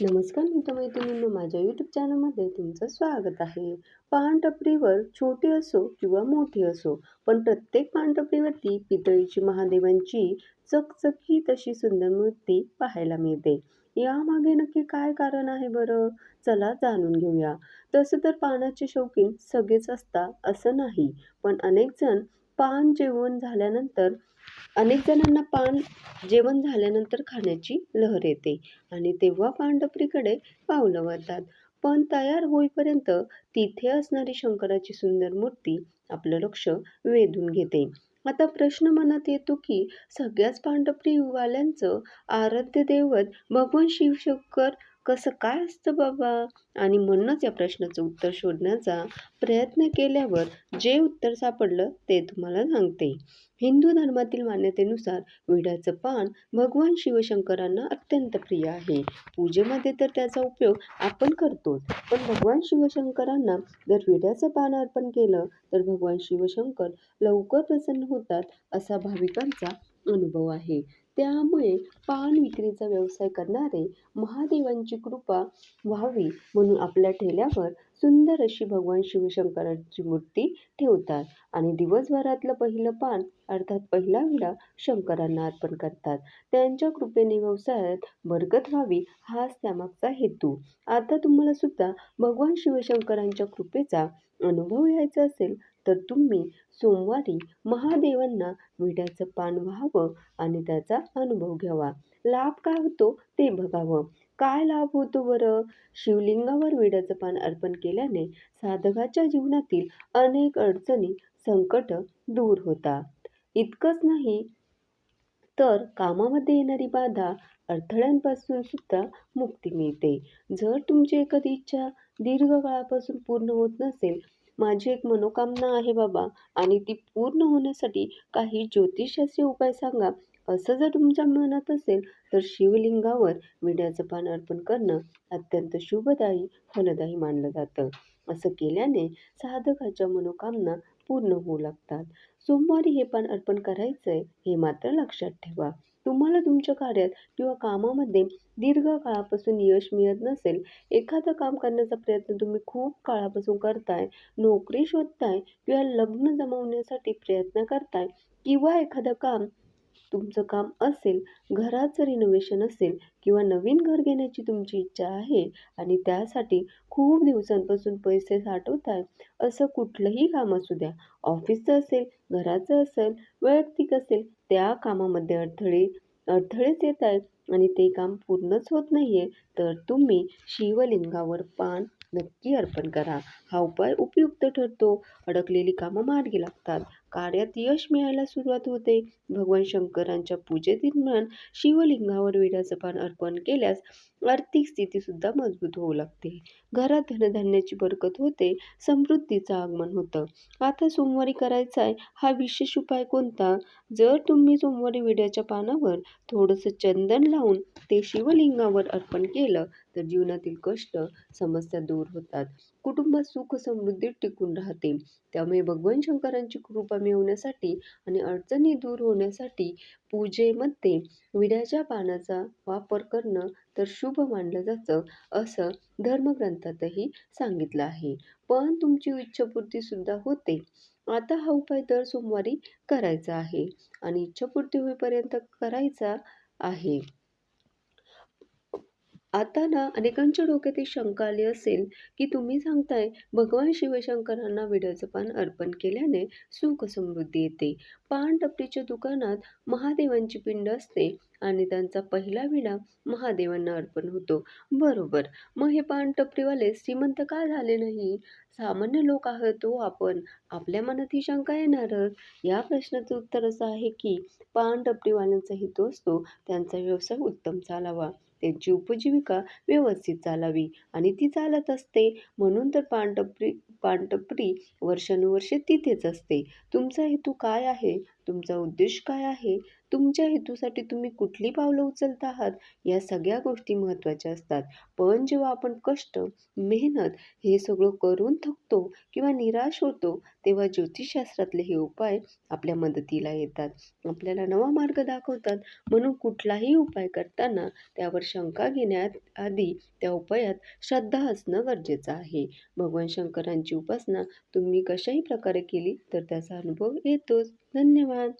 नमस्कार मित्रमैत्रिणींनो माझ्या यूट्यूब चॅनलमध्ये तुमचं स्वागत आहे. पानटपरीवर छोटी असो किंवा मोठी असो पण प्रत्येक पानटपरीवरती पितळीची महादेवांची चकचकीत अशी सुंदर मूर्ती पाहायला मिळते. यामागे नक्की काय कारण आहे बरं? चला जाणून घेऊया. तसं तर पानाचे शौकीन सगळेच असतात असं नाही पण अनेक जण पान जेवण झाल्यानंतर अनेक जणांना पान जेवण झाल्यानंतर खाण्याची लहर येते आणि तेव्हा पांडपरीकडे पावलं वळतात. पण तयार होईपर्यंत तिथे असणारी शंकराची सुंदर मूर्ती आपलं लक्ष वेधून घेते. आता प्रश्न मनात येतो की सगळ्याच पानटपरीवाल्यांचं आराध्य दैवत भगवान शिवशंकर कसं काय असतं बाबा? आणि म्हणूनच या प्रश्नाचं उत्तर शोधण्याचा प्रयत्न केल्यावर जे उत्तर सापडलं ते तुम्हाला सांगते. हिंदू धर्मातील मान्यतेनुसार विड्याचं पान भगवान शिवशंकरांना अत्यंत प्रिय आहे. पूजेमध्ये तर त्याचा उपयोग आपण करतोच. पण भगवान शिवशंकरांना जर विड्याचं पान अर्पण केलं तर भगवान शिवशंकर लवकर प्रसन्न होतात असा भाविकांचा अनुभव आहे. त्यामुळे पान विक्रीचा व्यवसाय करणारे महादेवांची कृपा व्हावी म्हणून आपल्या ठेल्यावर सुंदर अशी भगवान शिवशंकरांची मूर्ती ठेवतात आणि दिवसभरातलं पहिलं पान अर्थात पहिला विडा शंकरांना अर्पण करतात. त्यांच्या कृपेने व्यवसायात बरकत व्हावी हाच त्यामागचा हेतू. आता तुम्हाला सुद्धा भगवान शिवशंकरांच्या कृपेचा अनुभव घ्यायचा असेल तर तुम्ही सोमवारी महादेवांना विड्याचं पान व्हावं आणि त्याचा अनुभव घ्यावा. लाभ काय होतो ते बघावं. काय लाभ होतो बरं? शिवलिंगावर विड्याचं पान अर्पण केल्याने साधकाच्या जीवनातील अनेक अडचणी संकट दूर होतात. इतकंच नाही तर कामामध्ये येणारी बाधा अडथळ्यांपासून सुद्धा मुक्ती मिळते. जर तुमची एखादी इच्छा दीर्घकाळापासून पूर्ण होत नसेल माझी एक मनोकामना आहे बाबा. आणि ती पूर्ण होण्यासाठी काही ज्योतिषाचे उपाय सांगा. असं जर तुमच्या मनात असेल तर शिवलिंगावर विड्याचं पान अर्पण करणं अत्यंत शुभदायी फलदायी मानलं जातं. असं केल्याने साधकाच्या मनोकामना पूर्ण होऊ लागतात. सोमवारी हे पान अर्पण करायचं आहे हे मात्र लक्षात ठेवा. तुम्हाला तुमच्या कार्यात किंवा कामामध्ये दीर्घ काळापासून यश मिळत नसेल एखादं काम करण्याचा प्रयत्न तुम्ही खूप काळापासून करताय नोकरी शोधताय किंवा लग्न जमवण्यासाठी प्रयत्न करताय किंवा एखादं काम तुमचं काम असेल घराचं रिनोव्हेशन असेल किंवा नवीन घर घेण्याची तुमची इच्छा आहे आणि त्यासाठी खूप दिवसांपासून पैसे साठवत आहे असं कुठलंही काम असू द्या. ऑफिसचं असेल घराचं असेल वैयक्तिक असेल त्या कामामध्ये अडथळे अडथळेच येत आहेत आणि ते काम पूर्णच होत नाही आहे तर तुम्ही शिवलिंगावर पान नक्की अर्पण करा. हा उपाय उपयुक्त ठरतो. अडकलेली कामं मार्गी लागतात. कार्यात यश मिळायला सुरुवात होते. भगवान शंकरांच्या पूजेदरम्यान शिवलिंगावर विड्याचं पान अर्पण केल्यास आर्थिक स्थितीसुद्धा मजबूत होऊ लागते. घरात धनधान्याची बरकत होते समृद्धीचं आगमन होतं. आता सोमवारी करायचा आहे हा विशेष उपाय कोणता? जर तुम्ही सोमवारी विड्याच्या पानावर थोडंसं चंदन लावून ते शिवलिंगावर अर्पण केलं तर जीवनातील कष्ट समस्या दूर होतात. कुठ कुटुंबात सुख समृद्धी टिकून राहते. त्यामुळे भगवान शंकरांची कृपा मिळवण्यासाठी आणि अडचणी दूर होण्यासाठी पूजेमध्ये विड्याच्या पानाचा वापर करणं तर शुभ मानलं जातं असं धर्मग्रंथातही सांगितलं आहे. पण तुमची इच्छापूर्तीसुद्धा होते. आता हा उपाय दर सोमवारी करायचा आहे आणि इच्छापूर्ती होईपर्यंत करायचा आहे. आता ना अनेकांच्या डोक्यात ही शंका आली असेल की तुम्ही सांगताय भगवान शिवशंकरांना विड्याचं पान अर्पण केल्याने सुख समृद्धी येते. पानटपटीच्या दुकानात महादेवांची पिंड असते आणि त्यांचा पहिला विडा महादेवांना अर्पण होतो. बरोबर. मग हे पानटपरीवाले श्रीमंत का झाले नाही? सामान्य लोक आहोत तो हो आपण. आपल्या मनात ही शंका येणारच. या प्रश्नाचं उत्तर असं आहे की पानटपरीवाल्यांचा हेतू असतो त्यांचा व्यवसाय उत्तम चालावा. त्यांची उपजीविका व्यवस्थित चालावी आणि ती चालत असते. म्हणून तर पानटपरी पानटपरी वर्षानुवर्षे तिथेच असते. तुमचा हेतू काय आहे? तुमचा उद्देश काय आहे? तुमच्या हेतूसाठी तुम्ही कुठली पावलं उचलत आहात? या सगळ्या गोष्टी महत्त्वाच्या असतात. पण जेव्हा आपण कष्ट मेहनत हे सगळं करून थकतो किंवा निराश होतो तेव्हा ज्योतिषशास्त्रातले हे उपाय आपल्या मदतीला येतात. आपल्याला नवा मार्ग दाखवतात. म्हणून कुठलाही उपाय करताना त्यावर शंका घेण्यात आधी त्या उपायात श्रद्धा असणं गरजेचं आहे. भगवान शंकरांची उपासना तुम्ही कशाही प्रकारे केली तर त्याचा अनुभव येतोच. धन्यवाद.